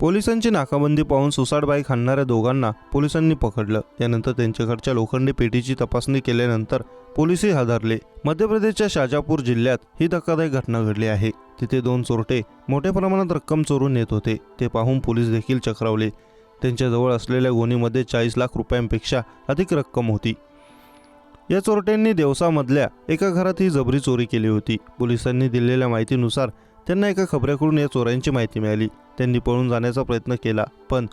पोलिसांची नाकाबंदी पाहून सुसाट बाईक हाणणाऱ्या दोघांना पोलिसांनी पकडलं. त्यानंतर त्यांच्याकडच्या लोखंडी पेटीची तपासणी केल्यानंतर पोलिसही हादरले. मध्य प्रदेशच्या शाजापूर जिल्ह्यात ही धक्कादायक घटना घडली आहे. तिथे दोन चोरटे मोठ्या प्रमाणात रक्कम चोरून नेत होते. ते पाहून पोलीस देखील चक्रावले. त्यांच्याजवळ असलेल्या गोणीमध्ये चाळीस लाख रुपयांपेक्षा अधिक रक्कम होती. या चोरट्यांनी देवसामधल्या एका घरात ही जबरी चोरी केली होती. पोलिसांनी दिलेल्या माहितीनुसार त्यांना एका खबऱ्याकडून या चोरांची माहिती मिळाली. त्यांनी पळून जाण्याचा प्रयत्न केला पण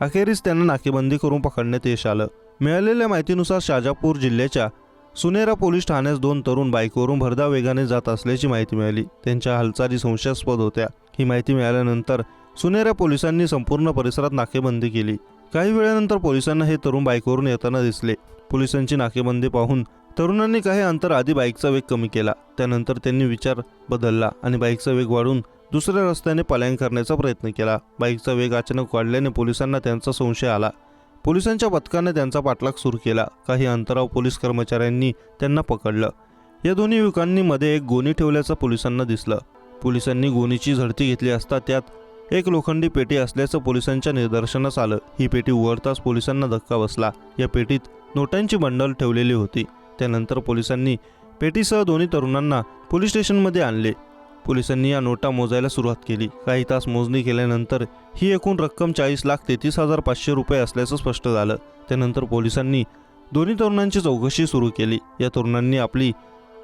अखेरीस त्यांना नाकेबंदी करून पकडण्यात यश आलं. मिळालेल्या माहितीनुसार शाजापूर जिल्ह्याच्या सुनेरा पोलीस ठाण्यास दोन तरुण बाईकवरून भरधाव वेगाने जात असल्याची माहिती मिळाली. त्यांच्या हालचाली संशयास्पद होत्या. ही माहिती मिळाल्यानंतर सुनेरा पोलिसांनी संपूर्ण परिसरात नाकेबंदी केली. काही वेळानंतर पोलिसांना हे तरुण बाईकवरून येताना दिसले. पोलिसांची नाकेबंदी पाहून तरुणांनी काही अंतर आधी बाईकचा वेग कमी केला. त्यानंतर त्यांनी विचार बदलला आणि बाईकचा वेग वाढून दुसऱ्या रस्त्याने पलायन करण्याचा प्रयत्न केला. बाईकचा वेग अचानक वाढल्याने पोलिसांना त्यांचा संशय आला. पोलिसांच्या पथकाने त्यांचा पाठलाग सुरू केला. काही अंतराव पोलीस कर्मचाऱ्यांनी त्यांना पकडलं. या दोन्ही युवकांनी मध्ये एक गोणी ठेवल्याचं पोलिसांना दिसलं. पोलिसांनी गोणीची झडती घेतली असता त्यात एक लोखंडी पेटी असल्याचं पोलिसांच्या निदर्शनास आलं. ही पेटी उघडताच पोलिसांना धक्का बसला. या पेटीत नोटांची बंडल ठेवलेली होती. त्यानंतर पोलिसांनी पेटीसह दोन्ही तरुणांना पोलीस स्टेशनमध्ये आणले. पोलिसांनी या नोटा मोजायला सुरुवात केली. काही तास मोजणी केल्यानंतर ही एकूण रक्कम चाळीस लाख तेहतीस हजार पाचशे रुपये असल्याचं स्पष्ट झालं. त्यानंतर पोलिसांनी दोन्ही तरुणांची चौकशी सुरू केली. या तरुणांनी आपली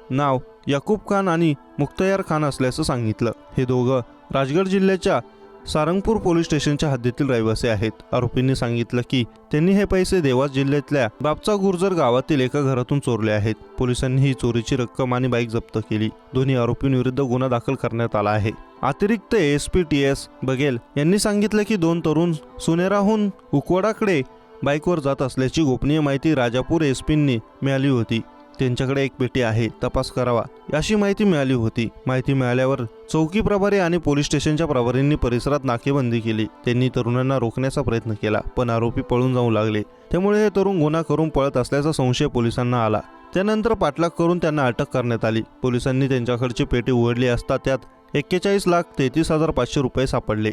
नाव याकूब खान आणि मुख्तयार खान असल्याचं सांगितलं. हे दोघं राजगड जिल्ह्याच्या सारंगपूर पोलीस स्टेशनच्या हद्दीतील रहिवासी आहेत. आरोपींनी सांगितलं की त्यांनी हे पैसे देवास जिल्ह्यातल्या बापचा गुर्जर गावातील एका घरातून चोरले आहेत. पोलिसांनी ही चोरीची रक्कम आणि बाईक जप्त केली. दोन्ही आरोपींविरुद्ध गुन्हा दाखल करण्यात आला आहे. अतिरिक्त एस पी टी एस बघेल यांनी सांगितलं की दोन तरुण सुनेराहून उकवाडाकडे बाईकवर जात असल्याची गोपनीय माहिती राजापूर एसपींनी मिळाली होती. त्यांच्याकडे एक पेटी आहे तपास करावा. अशी माहिती मिळाली होती. माहिती मिळाल्यावर चौकी प्रभारी आणि पोलीस स्टेशनच्या प्रभारींनी परिसरात नाकेबंदी केली. त्यांनी तरुणांना रोखण्याचा प्रयत्न केला पण आरोपी पळून जाऊ लागले. त्यामुळे हे तरुण गुन्हा करून पळत असल्याचा संशय पोलिसांना आला. त्यानंतर पाठलाग करून त्यांना अटक करण्यात आली. पोलिसांनी त्यांच्याकडची पेटी उघडली असता त्यात एक्केचाळीस लाख तेहतीस हजार पाचशे रुपये सापडले.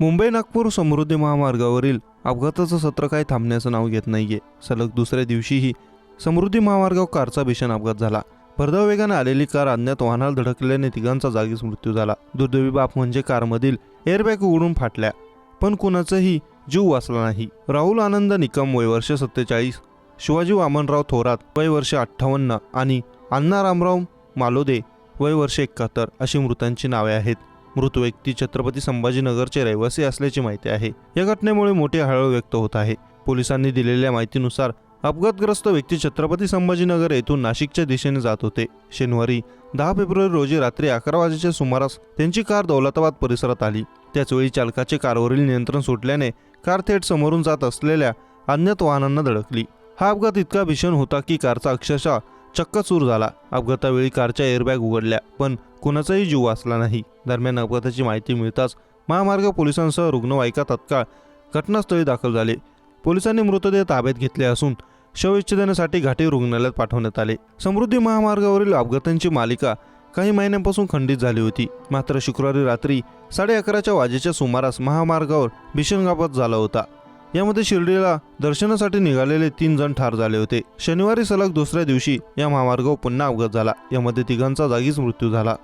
मुंबई नागपूर समृद्धी महामार्गावरील अपघाताचं सत्र काही थांबण्याचं नाव घेत नाहीये. सलग दुसऱ्या दिवशीही समृद्धी महामार्गावर कारचा भीषण अपघात झाला. भरधाव वेगाने आलेली कार अज्ञात वाहनाला धडकल्याने तिघांचा जागीच मृत्यू झाला. दुर्दैवी बाप म्हणजे कारमधील एअरबॅग उघडून फाटल्या. पण कुणाचाही जीव वाचला नाही. राहुल आनंद निकम वय वर्ष सत्तेचाळीस शिवाजी वामनराव थोरात वय वर्ष अठ्ठावन्न आणि अण्णा रामराव मालोदे वय वर्ष एकाहत्तर अशी मृतांची नावे आहेत. मृत व्यक्ती छत्रपती संभाजीनगरचे रहिवासी असल्याची माहिती आहे. या घटनेमुळे मोठी हळहळ व्यक्त होत आहे. पोलिसांनी दिलेल्या माहितीनुसार अपघातग्रस्त व्यक्ती छत्रपती संभाजीनगर येथून नाशिकच्या दिशेने जात होते. शनिवारी दहा फेब्रुवारी रोजी रात्री अकरा वाजेच्या सुमारास त्यांची कार दौलताबाद परिसरात आली. त्याचवेळी चालकाचे कारवरील नियंत्रण सुटल्याने कार थेट समोरून जात असलेल्या अज्ञात वाहनांना धडकली. हा अपघात इतका भीषण होता की कारचा अक्षरशः चक्कचूर झाला. अपघातावेळी कारच्या एअरबॅग उघडल्या पण कुणाचाही जीव वाचला नाही. दरम्यान अपघाताची माहिती मिळताच महामार्ग पोलिसांसह रुग्णवाहिका तत्काळ घटनास्थळी दाखल झाले. पोलिसांनी मृतदेह ताब्यात घेतले असून शवविच्छेदनासाठी घाटी रुग्णालयात पाठवण्यात आले. समृद्धी महामार्गावरील अपघातांची मालिका काही महिन्यांपासून खंडित झाली होती. मात्र शुक्रवारी रात्री साडे अकराच्या वाजेच्या सुमारास महामार्गावर भीषण अपघात झाला होता. यामध्ये शिर्डीला दर्शनासाठी निघालेले तीन जण ठार झाले होते. शनिवारी सलग दुसऱ्या दिवशी या महामार्गावर पुन्हा अपघात झाला. यामध्ये तिघांचा जागीच मृत्यू झाला.